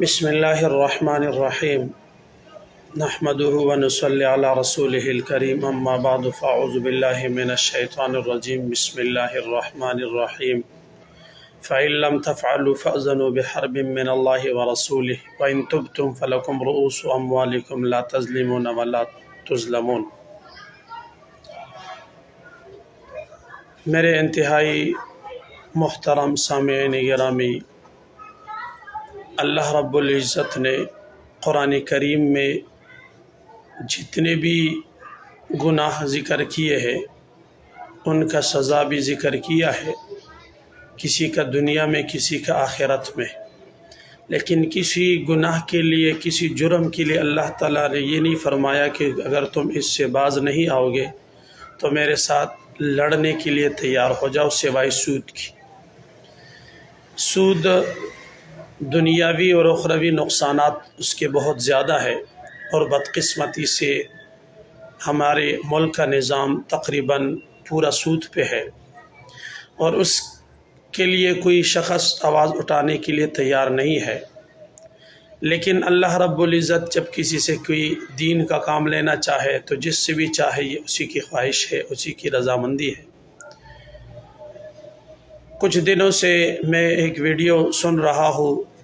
بسم الله الرحمن الرحيم نحمده ونصلي على رسوله الكريم أما بعد فأعوذ بالله من الشيطان الرجيم بسم الله الرحمن الرحيم فإن لم تفعلوا فأذنوا بحرب من الله ورسوله، وإن تبتم فلكم رؤوس أموالكم لا تظلمون ولا تظلمون۔ میرے انتہائی محترم سامعین گرامی اللہ رب العزت نے قرآن کریم میں جتنے بھی گناہ ذکر کیے ہیں، ان کا سزا بھی ذکر کیا ہے کسی کا دنیا میں، کسی کا آخرت میں۔ لیکن کسی گناہ کے لیے، کسی جرم کے لیے اللہ تعالیٰ نے یہ نہیں فرمایا کہ اگر تم اس سے باز نہیں آؤ گے تو میرے ساتھ لڑنے کے لیے تیار ہو جاؤ سوائے سود کی۔ سود دنیاوی اور اخروی نقصانات اس کے بہت زیادہ ہے اور بدقسمتی سے ہمارے ملک کا نظام تقریباً پورا سود پہ ہے۔ اور اس کے لیے کوئی شخص آواز اٹھانے کے لیے تیار نہیں ہے۔ لیکن اللہ رب العزت جب کسی سے کوئی دین کا کام لینا چاہے تو جس سے بھی چاہے یہ اسی کی خواہش ہے، اسی کی رضامندی ہے۔ کچھ دنوں سے میں ایک ویڈیو سن رہا ہوں۔